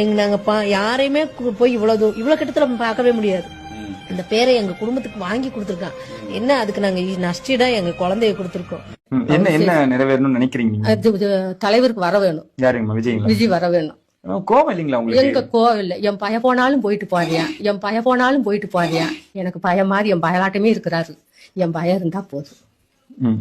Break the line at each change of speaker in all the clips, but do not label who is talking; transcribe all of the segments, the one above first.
எங்க நாங்க யாரையுமே போய் இவ்வளவு இவ்வளவு கிட்டத்துல பார்க்கவே முடியாது. அந்த பேரை எங்க குடும்பத்துக்கு வாங்கி கொடுத்துருக்கான் என்ன அதுக்கு நாங்க நஷ்டீடா எங்க குழந்தைய கொடுத்துருக்கோம்.
என்ன என்ன நிறைவேறணும்னு நினைக்கிறீங்க
தலைவருக்கு வர வேணும். விஜய் வர வேணும்.
கோவம் இல்லைங்களா
எங்க
உங்களுக்கு
கோவில்ல என் பய போனாலும் போயிட்டு போறியா என் பய போனாலும் போயிட்டு போறியா எனக்கு பய மாதிரி என் பயலாட்டமே இருக்கிறாரு. என் பயம் இருந்தா போதும்.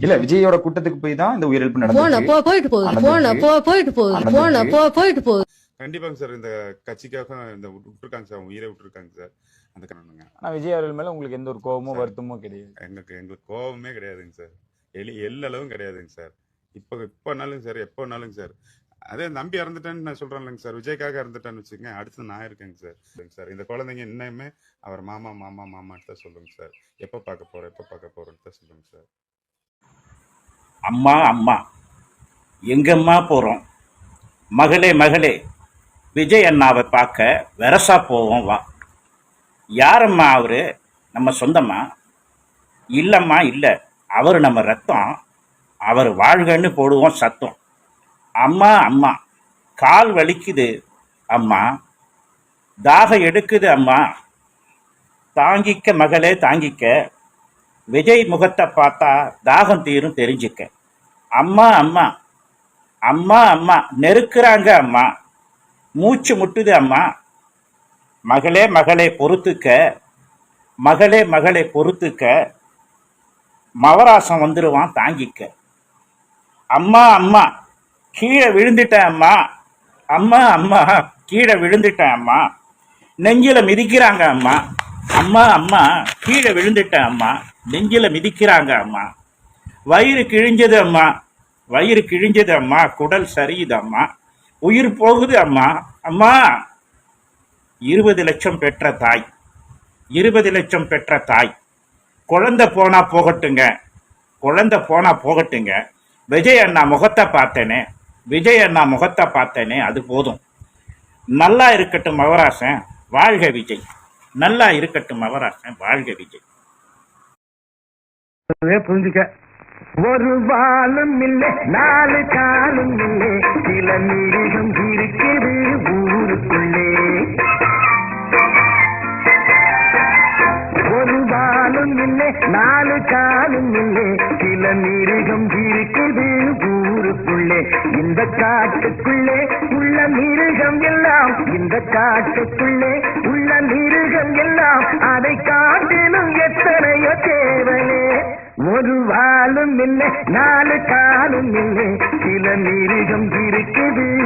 இல்ல விஜயோட கூட்டத்துக்கு போய் தான் இந்த உயிரிழப்பு
போன
நடந்துச்சு
போ போயிட்டு போகுது. போன போயிட்டு போகுது. போன போயிட்டு போகுது.
கண்டிப்பாங்க சார். இந்த கட்சிக்காக இந்த விட்டு- விட்டுருக்காங்க சார். உயிரை விட்டுருக்காங்க சார். அந்த காரணங்க
ஆனா விஜய் அவர்கள் மேல உங்களுக்கு எந்த ஒரு கோவமோ வருத்தமோ கிடையாது.
எங்களுக்கு எங்களுக்கு கோபமே கிடையாதுங்க சார். எலி எல்லளவும் கிடையாதுங்க சார். இப்போ இப்போனாலும் சார் எப்போனாலும் சார். அதே நம்பி இறந்துட்டேன்னு நான் சொல்றேன்லங்க சார். விஜய்க்காக இறந்துட்டேன்னு வச்சுக்கோங்க அடுத்து நான் இருக்கேங்க சார். இல்லைங்க சார். இந்த குழந்தைங்க இன்னுமே அவர் மாமா மாமா மாமான்னு தான் சொல்லுங்க சார். எப்போ பார்க்க போறோம் எப்போ பார்க்க போறோம்னு தான் சொல்லுங்க சார்.
அம்மா அம்மா. எங்கம்மா போகிறோம் மகளே மகளே. விஜய் அண்ணாவை பார்க்க வெரசா போவோம் வா. யாரம்மா அவரு? நம்ம சொந்தம்மா இல்லைம்மா இல்லை. அவர் நம்ம ரத்தம். அவர் வாழ்கன்னு போடுவோம் சத்தம். அம்மா அம்மா. கால் வலிக்குது அம்மா. தாகம் எடுக்குது அம்மா. தாங்கிக்க மகளே தாங்கிக்க. விஜய் முகத்தை பார்த்தா தாகம் தீரும் தெரிஞ்சுக்க. அம்மா அம்மா. அம்மா அம்மா. நெருக்கிறாங்க அம்மா. மூச்சு முட்டுது அம்மா. மகளே மகளே பொறுத்துக்க. மகளே மகளே பொறுத்துக்க. மவராசம் வந்துடுவான் தாங்கிக்க. அம்மா அம்மா கீழே விழுந்துட்டேன் அம்மா. அம்மா அம்மா கீழே விழுந்துட்டேன் அம்மா. நெஞ்சில மிதிக்கிறாங்க அம்மா. அம்மா அம்மா கீழே விழுந்துட்டேன் அம்மா. நெஞ்சில மிதிக்கிறாங்க அம்மா. வயிறு கிழிஞ்சது அம்மா. வயிறு கிழிஞ்சது அம்மா. குடல் சரியுது அம்மா. உயிர் போகுது அம்மா. அம்மா இருபது லட்சம் பெற்ற தாய். இருபது லட்சம் பெற்ற தாய். குழந்தை போனா போகட்டுங்க. குழந்தை போனா போகட்டுங்க. விஜய் அண்ணா முகத்தை பார்த்தேனே. விஜய் அண்ணா முகத்தை பார்த்தேனே அது போதும். நல்லா இருக்கட்டும் மவராசன் வாழ்க விஜய். நல்லா இருக்கட்டும் மவராசன் வாழ்க விஜய்.
புரிஞ்சுக்க. ஒரு வாழும் இல்லை நாலு காலும் இல்லை மிருகம் இருக்குது ஊருக்குள்ளே. ஒரு பாலும் இல்லை நாலு காலும் இல்லை. சில மிருகம் இருக்குது ஊருக்குள்ளே. இந்த காட்டுக்குள்ளே உள்ள மிருகம் எல்லாம் இந்த காட்டுக்குள்ளே உள்ள மிருகம் எல்லாம் அதை காட்டிலும் எத்தனையோ தேவனே. ஒரு வாலும் இல்லை நாலு காலும் இல்லை. சில மிருகம் இருக்குது ஊருக்குள்ளே